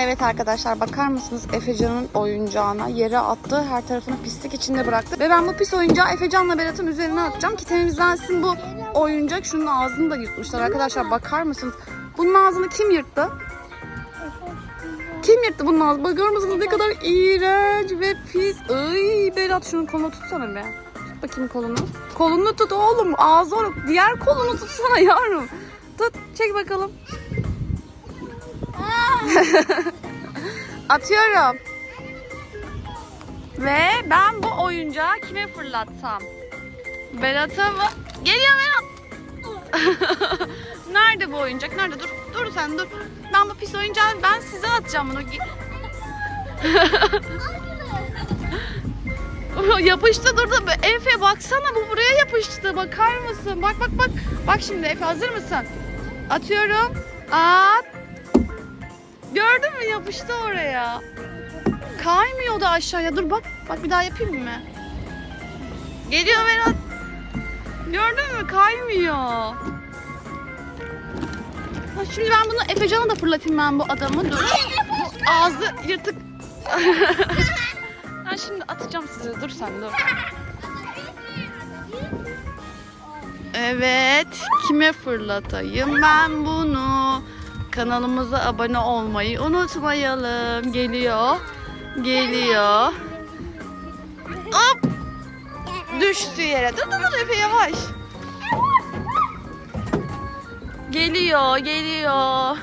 Evet arkadaşlar bakar mısınız Efecan'ın oyuncağına yere attı. Her tarafını pislik içinde bıraktı. Ve ben bu pis oyuncağı Efecan'la Berat'ın üzerine atacağım ki temizlensin bu oyuncak. Şunun ağzını da yırtmışlar arkadaşlar bakar mısınız? Bunun ağzını kim yırttı? Kim yırttı bunun ağzını? Bakar mısınız ne kadar iğrenç ve pis. Ay Berat şunun kolunu tutsana be. Tut bakayım kolunu. Kolunu tut oğlum. Ağzı oruk. Diğer kolunu tutsana yavrum. Tut çek bakalım. Atıyorum. Ve ben bu oyuncağı kime fırlatsam? Berat'a mı? Geliyor Berat. Nerede bu oyuncak? Nerede? Dur. Dur sen dur. Ben bu pis oyuncağı ben size atacağım bunu. yapıştı dur da Efe baksana bu buraya yapıştı. Bakar mısın? Bak bak bak. Bak şimdi Efe hazır mısın? Atıyorum. At. Gördün mü yapıştı oraya. Kaymıyor da aşağıya. Dur bak. Bak bir daha yapayım mı? Geliyor Berat. Gördün mü? Kaymıyor. Ha, şimdi ben bunu Efecan'a da fırlatayım ben bu adamı. Dur. Bu ağzı yırtık. ben şimdi atacağım size. Dur sen dur. Evet. Kime fırlatayım ben bunu? Kanalımıza abone olmayı unutmayalım. Geliyor. Geliyor. Hop. Düştü yere. Dur dur dur Efe yavaş. Geliyor, geliyor.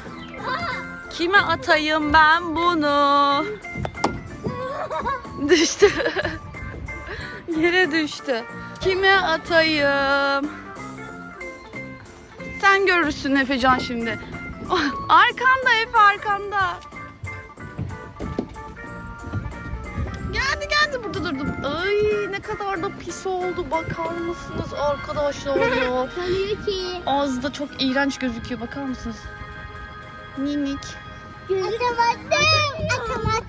Kime atayım ben bunu? Düştü. Yere düştü. Kime atayım? Sen görürsün Efecan şimdi. Oh, Arkanda Efe arkanda. Geldi geldi burada durdum. Ay ne kadar da pis oldu bakar mısınız arkadaşlar ya. Sanıyor ki. Ağzı da çok iğrenç gözüküyor bakar mısınız? Minik. Atamadım. Atamadım.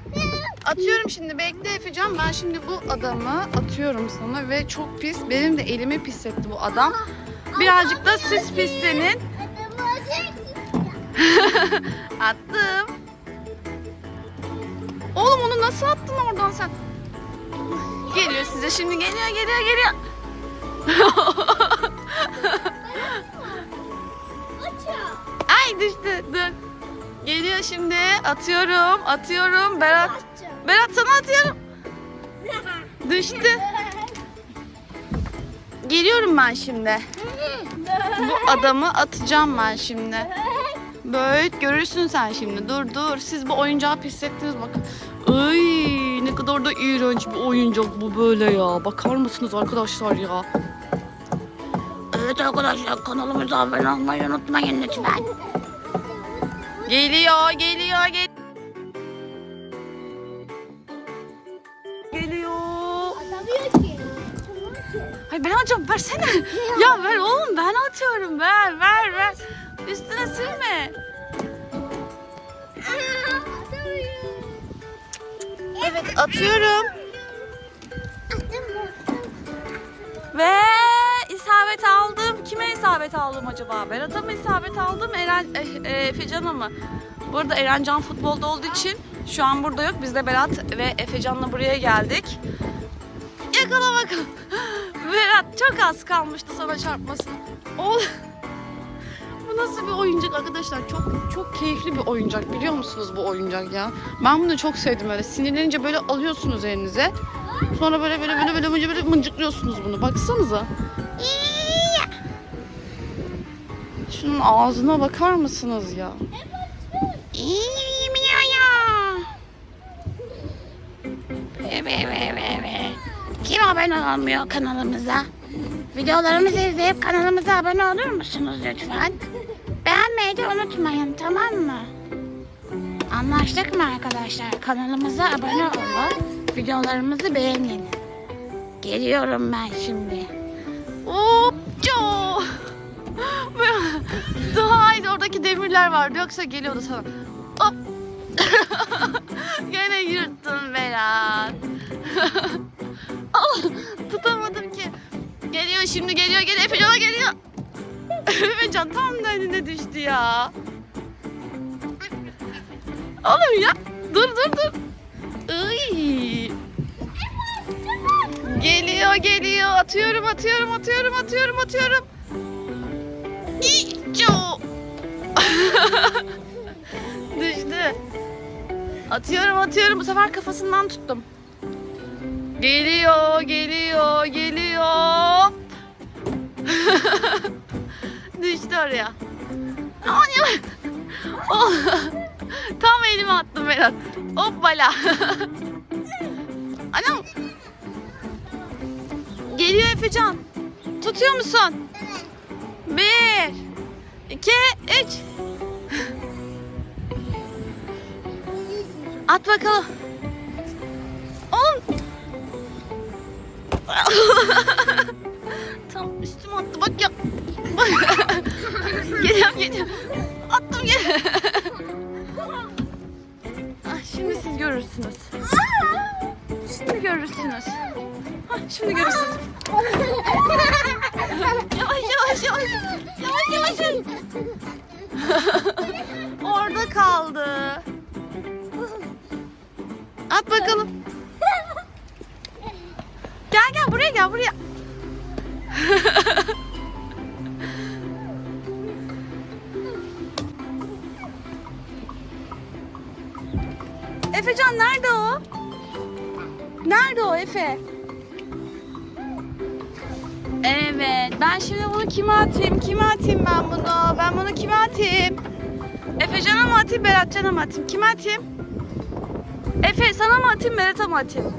Atıyorum şimdi bekle Efecan ben şimdi bu adamı atıyorum sana ve çok pis. Benim de elimi pis etti bu adam. Birazcık da siz pislenin. Attım. Oğlum onu nasıl attın oradan sen? Geliyor size şimdi geliyor geliyor geliyor. Ay düştü dur. Geliyor şimdi atıyorum atıyorum Berat. Berat sana atıyorum. Düştü. Geliyorum ben şimdi. Bu adamı atacağım ben şimdi. Böyle görürsün sen şimdi. Dur dur. Siz bu oyuncağı pislettiniz bakın. Ay ne kadar da iğrenç bir oyuncak bu böyle ya. Bakar mısınız arkadaşlar ya? Evet arkadaşlar kanalımıza abone olmayı unutmayın lütfen. Geliyor, geliyor, gel. Geliyor. Atamıyor ki. Ay ben alacağım versene. ya ver oğlum ben atıyorum ver ver ver. Üstüne sürme. Evet atıyorum. Ve isabet aldım. Kime isabet aldım acaba? Berat'a mı isabet aldım? Eren, e, e, Efecan'a mı? Bu arada Erencan futbolda olduğu için şu an burada yok. Biz de Berat ve Efecan'la buraya geldik. Yakala bakalım. Berat çok az kalmıştı sana çarpmasına. Ol. Nasıl bir oyuncak arkadaşlar? Çok çok keyifli bir oyuncak biliyor musunuz bu oyuncak ya? Ben bunu çok sevdim öyle. Sinirlenince böyle alıyorsunuz elinize. Sonra böyle böyle böyle böyle böyle, böyle mıncıklıyorsunuz bunu. Baksanıza. Şunun ağzına bakar mısınız ya? Kim abone olmuyor kanalımıza? Videolarımızı izleyip kanalımıza abone olur musunuz lütfen? De unutmayın tamam mı? Anlaştık mı arkadaşlar? Kanalımıza abone olun. Videolarımızı beğenin. Geliyorum ben şimdi. Hopço! Daha iyi oradaki demirler vardı yoksa geliyordu sana. Hop! Gene yırttın Berat. Ah, tutamadım ki. Geliyor şimdi geliyor geliyor Efecan'a geliyor. Efecan tam da önüne düştü ya. Oğlum ya. Dur dur dur. Iy. Geliyor geliyor. Atıyorum atıyorum atıyorum atıyorum atıyorum. İço. Düştü. Atıyorum atıyorum. Bu sefer kafasından tuttum. Geliyor geliyor geliyor. Düştü oraya. Aman ya. Oh. Tam elime attım Berat. Hoppala. Anam. Geliyor Efecan. Tutuyor musun? Bir, iki, üç. At bakalım. Oğlum. Tam üstüme attı bak ya. geliyorum geliyorum. Attım gel. ah, şimdi siz görürsünüz. Şimdi görürsünüz. Hah, şimdi görürsünüz. Efecan nerede o? Nerede o Efe? Evet. Ben şimdi bunu kime atayım? Kime atayım ben bunu? Ben bunu kime atayım? Efecan'a mı atayım, Beratcan'a mı atayım? Kime atayım? Efe sana mı atayım, Berat'a mı atayım?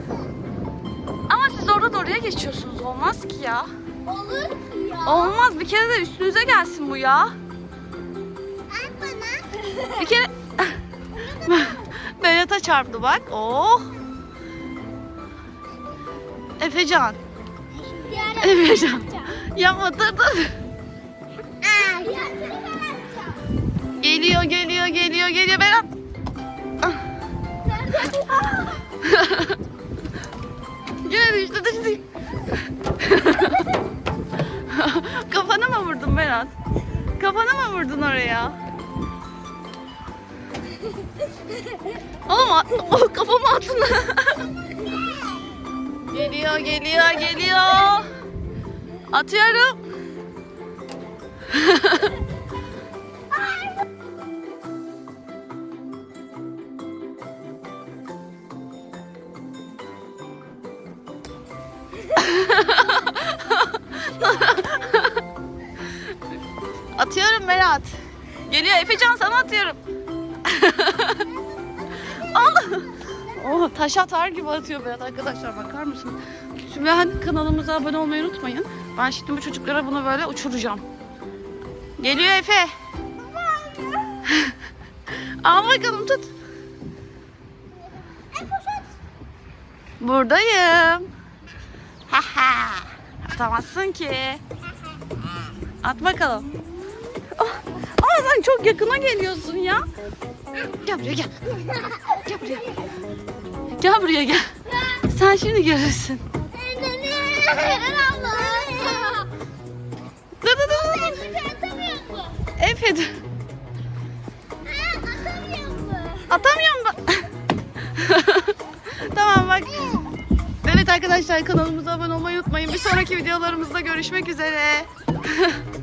Ama siz orada da oraya geçiyorsunuz. Olmaz ki ya. Olur ki ya. Olmaz. Bir kere de üstünüze gelsin bu ya. Al bana. Bir kere... Berat'a çarptı bak. Oh. Efecan. Efecan. Yapma dur dur. Geliyor geliyor geliyor geliyor Berat. Yine düştü düştü. Kafana mı vurdun Berat? Kafana mı vurdun oraya? Oğlum at- o kafama attın. geliyor geliyor geliyor. Atıyorum. Atıyorum Berat. Geliyor Efecan sana atıyorum. Allah. Oh, taş atar gibi atıyor Berat arkadaşlar bakar mısın? Hadi kanalımıza abone olmayı unutmayın. Ben şimdi bu çocuklara bunu böyle uçuracağım. Geliyor Efe. Al bakalım tut. Buradayım. Atamazsın ki. At bakalım. Oh, ama sen çok yakına geliyorsun ya. Gel buraya gel. Gel buraya. Gel buraya gel. Sen şimdi görürsün. Dur dur dur. Efe dur. Atamıyorum ben. tamam bak. Evet arkadaşlar kanalımıza abone olmayı unutmayın. Bir sonraki videolarımızda görüşmek üzere.